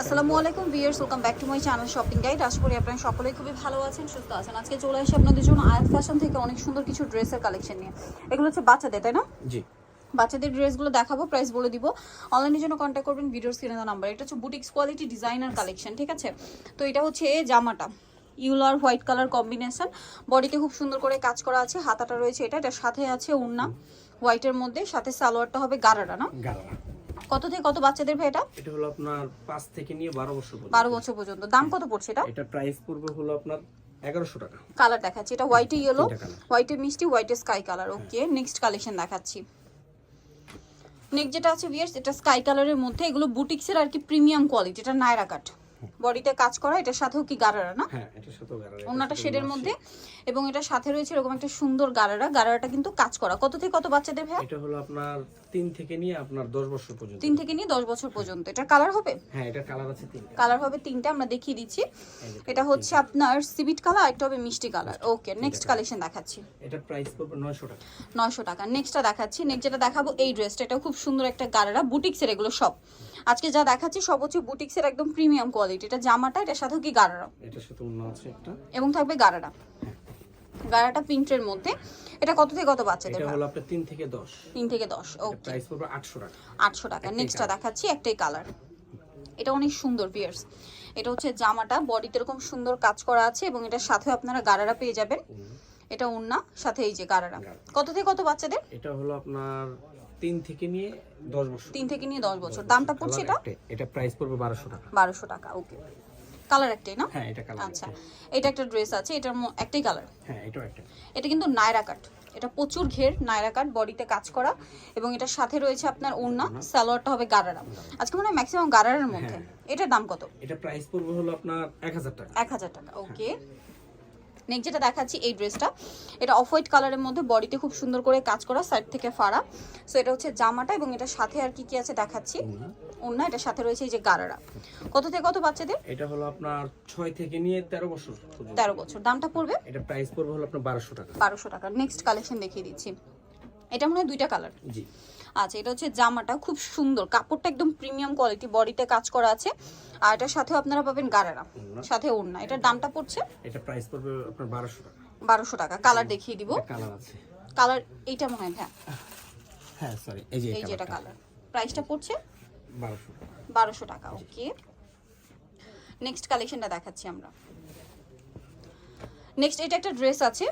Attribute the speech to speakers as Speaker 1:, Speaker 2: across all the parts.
Speaker 1: আসসালামু আলাইকুম viewers welcome back to my channel shopping guide. আশা করি আপনারা সকলেই খুবই ভালো আছেন সুস্থ আছেন। আজকে চলে আসি আপনাদের জন্য আয়াত ফ্যাশন থেকে অনেক সুন্দর কিছু ড্রেসের কালেকশন নিয়ে। এগুলো হচ্ছে বাচ্চাদের তাই না?
Speaker 2: জি।
Speaker 1: বাচ্চাদের ড্রেসগুলো দেখাবো প্রাইস বলে দিব। অনলাইনের জন্য কন্ট্যাক্ট করবেন ভিডিওর স্ক্রিনে নাম্বার এটা হচ্ছে বুটিক্স কোয়ালিটি ডিজাইনার কালেকশন ঠিক আছে? তো এটা হচ্ছে জামাটা। ইউলো আর হোয়াইট কালার কম্বিনেশন। বডিতে খুব সুন্দর করে কাজ করা আছে হাতাটা রয়েছে এটা এটার সাথে আছে উন্না। হোয়াইটের মধ্যে সাথে সালোয়ারটা হবে গারারা না?
Speaker 2: গাড়া
Speaker 1: কত থেকে কত বাচ্চাদের ভাই এটা?
Speaker 2: এটা হলো আপনার 5 থেকে নিয়ে বারো বছর পর্যন্ত।
Speaker 1: বারো বছর পর্যন্ত। দাম কত পড়ছে এটা?
Speaker 2: এটা প্রাইস পড়বে হলো আপনার 1100 টাকা।
Speaker 1: কালার দেখাচ্ছি। এটা হোয়াইটে ইয়েলো
Speaker 2: হোয়াইট
Speaker 1: হোয়াইটে মিষ্টি হোয়াইটে sky colour okay next collection দেখাচ্ছি। নেক্সট যেটা আছে ভিয়ার্স এটা স্কাই কালারের মধ্যে এগুলো বুটিক্সের আর কি প্রিমিয়াম কোয়ালিটি এটা নায়রা কাট বডিতে কাজ করা এটার সাথেও কি গারারা না?
Speaker 2: হ্যাঁ এটার সাথেও গাড়া
Speaker 1: অন্যটা শেডের মধ্যে। এবং এটার সাথে রয়েছে এরকম একটা সুন্দর গারারা। গারারাটা কিন্তু কাজ করা। কত থেকে কত বাচ্চাদের ভাই
Speaker 2: এটা হলো আপনার তিন থেকে নিয়ে আপনার দশ বছর পর্যন্ত।
Speaker 1: তিন থেকে নিয়ে দশ বছর পর্যন্ত। এটা কালার হবে?
Speaker 2: হ্যাঁ এটার কালার আছে তিনটা।
Speaker 1: কালার হবে তিনটা আমরা দেখিয়ে দিচ্ছি। এটা হচ্ছে আপনার সিবিট কালার একটা হবে মিষ্টি কালার। ওকে নেক্সট কালেকশন দেখাচ্ছি।
Speaker 2: এটার প্রাইস পড়বে নয়শো টাকা।
Speaker 1: নয়শো টাকা। নেক্সটটা দেখাচ্ছি। নেক্সট যেটা দেখাবো এই ড্রেসটা এটা খুব সুন্দর একটা গারারা। বুটিক্সের এগুলো সব। আজকে যা দেখাচ্ছি সব হচ্ছে বুটিক্সের একদম প্রিমিয়াম কোয়ালিটি এটা জামাটা এটার সাথে কি গারারা?
Speaker 2: এটার সাথে অন্য আছে একটা।
Speaker 1: এবং থাকবে গারারা। গারাটা প্রিন্টের মধ্যে। এটা কত থেকে কত বাচ্চাদের
Speaker 2: এটা হলো আপনার তিন থেকে দশ।
Speaker 1: তিন থেকে দশ ওকে
Speaker 2: প্রাইস পড়বে আটশো টাকা।
Speaker 1: আটশো টাকা। নেক্সটটা দেখাচ্ছি একটাই কালার এটা অনেক সুন্দর পিয়ার্স এটা হচ্ছে জামাটা। বডিতে এরকম সুন্দর কাজ করা আছে এবং এটার সাথে আপনারা গারারা পেয়ে যাবেন। এটা উন্না সাথে এই যে গারারা। কত থেকে কত বাচ্চাদের?
Speaker 2: এটা হলো আপনার তিন থেকে নিয়ে দশ বছর।
Speaker 1: তিন থেকে নিয়ে দশ বছর। দামটা পড়ছে এটা?
Speaker 2: এটা প্রাইস পড়বে বারোশো টাকা।
Speaker 1: বারোশো টাকা ওকে কালার একটাই না?
Speaker 2: হ্যাঁ এটা কালার
Speaker 1: আচ্ছা। এটা একটা ড্রেস আছে এটার একটাই কালার
Speaker 2: হ্যাঁ এটাও একটা।
Speaker 1: এটা কিন্তু নায়রা কাট এটা প্রচুর ঘের নায়রা কাট বডিতে কাজ করা। এবং এটার সাথে রয়েছে আপনার ওড়না সালোয়ারটা হবে গারারা আজকে মনে হয় ম্যাক্সিমাম গারারের মধ্যে। এটার দাম কত?
Speaker 2: এটা প্রাইস পড়বে হলো আপনার এক হাজার টাকা।
Speaker 1: এক হাজার টাকা ওকে নেক্সট যেটা দেখাচ্ছি এই ড্রেসটা এটা অফ হোয়াইট কালারের মধ্যে বডিতে খুব সুন্দর করে কাজ করা সাইড থেকে ফাড়া। সো এটা হচ্ছে জামাটা এবং এটার সাথে আর কি কি আছে দেখাচ্ছি? ওড়না। এটার সাথে রয়েছে এই যে গারারা। কত থেকে কত বাচ্চাদের?
Speaker 2: এটা হলো আপনার ছয় থেকে নিয়ে তেরো বছর পর্যন্ত।
Speaker 1: তেরো বছর। দামটা পড়বে?
Speaker 2: এটা প্রাইস পড়বে হলো আপনার বারোশো টাকা।
Speaker 1: বারোশো টাকা। নেক্সট কালেকশন দেখিয়ে দিচ্ছি। এটা মনে হয় দুইটা কালার
Speaker 2: জি।
Speaker 1: আচ্ছা এটা হচ্ছে জামাটা খুব সুন্দর। কাপড়টা একদম প্রিমিয়াম কোয়ালিটি বডিতে কাজ করা আছে। আর এটার সাথেও আপনারা পাবেন গারারা। সাথে ওড়না। এটার দামটা পড়ছে?
Speaker 2: এটা প্রাইস পড়বে আপনার বারোশো টাকা।
Speaker 1: বারোশো টাকা। কালার দেখিয়ে দিব।
Speaker 2: কালার আছে।
Speaker 1: কালার এইটা মনে হয় হ্যাঁ।
Speaker 2: হ্যাঁ সরি এই যে
Speaker 1: এই যে এটা কালার প্রাইসটা পড়ছে?
Speaker 2: বারোশো টাকা।
Speaker 1: বারোশো টাকা ওকে নেক্সট কালেকশনটা দেখাচ্ছি আমরা। নেক্সট এটা একটা ড্রেস আছে।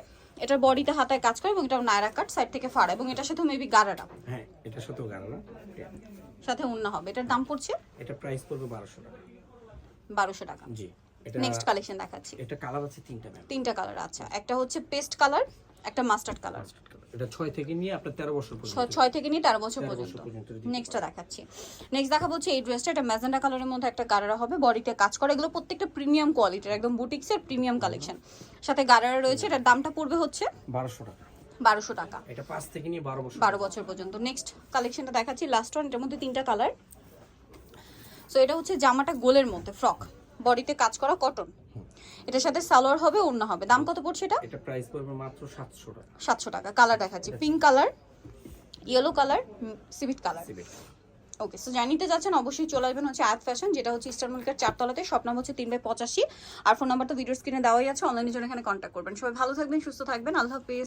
Speaker 1: এটার বডিতে হাতায় কাজ করে এবং এটা নায়রা কাট সাইড থেকে ফাড়া এবং এটার সাথে মেবি গারাটা
Speaker 2: হ্যাঁ এটা সাথেও গাড়া
Speaker 1: সাথে উন্না হবে। এটার দাম পড়ছে?
Speaker 2: এটা প্রাইস পড়বে বারোশো টাকা।
Speaker 1: বারোশো টাকা।
Speaker 2: জি। এটা
Speaker 1: নেক্সট কালেকশন দেখাচ্ছি।
Speaker 2: এটা কালার আছে তিনটা ম্যাম
Speaker 1: তিনটা কালার আচ্ছা। একটা হচ্ছে পেস্ট কালার একটা মাস্টার্ড কালার
Speaker 2: এটা ছয় থেকে নিয়ে আপনার তেরো বছর পর্যন্ত।
Speaker 1: ছয় থেকে নিয়ে তেরো বছর পর্যন্ত। নেক্সটটা দেখাচ্ছি। নেক্সট দেখা হচ্ছে এই ড্রেসটা এটা ম্যাজেন্ডা কালারের মধ্যে একটা গারারা হবে। বডিতে কাজ করে। এগুলো প্রত্যেকটা প্রিমিয়াম কোয়ালিটির একদম বুটিক্সের প্রিমিয়াম কালেকশন সাথে গারারা রয়েছে। এটার দামটা পড়বে হচ্ছে
Speaker 2: বারোশো টাকা।
Speaker 1: বারোশো টাকা।
Speaker 2: এটা পাঁচ থেকে নিয়ে বারো বছর।
Speaker 1: বারো বছর পর্যন্ত। নেক্সট কালেকশনটা দেখাচ্ছি। লাস্ট ওয়ান এটার মধ্যে তিনটা কালার সো এটা হচ্ছে জামাটা গোলের মধ্যে ফ্রক বডিতে কাজ করা কটন এটার সাথে সালোয়ার হবে ওড়না হবে। দাম কত পড়ছে এটা?
Speaker 2: এটা প্রাইস পড়বে মাত্র সাতশো টাকা।
Speaker 1: সাতশো টাকা। কালার দেখাচ্ছি। পিঙ্ক কালার ইয়েলো কালার সিভিট কালার। ওকে সো জানিতে যাচ্ছেন অবশ্যই চলে আসবেন হচ্ছে আয়াত ফ্যাশন যেটা হচ্ছে ইস্টার মার্কেট চারতলাতে। শপ নাম হচ্ছে তিন বাই পঁচাশি। আর ফোন নাম্বার তো ভিডিও স্ক্রিনে দেওয়াই আছে অনলাইনের জন্য এখানে কন্ট্যাক্ট করবেন। সবাই ভালো থাকবেন সুস্থ থাকবেন। আল্লাহ হাফিজ।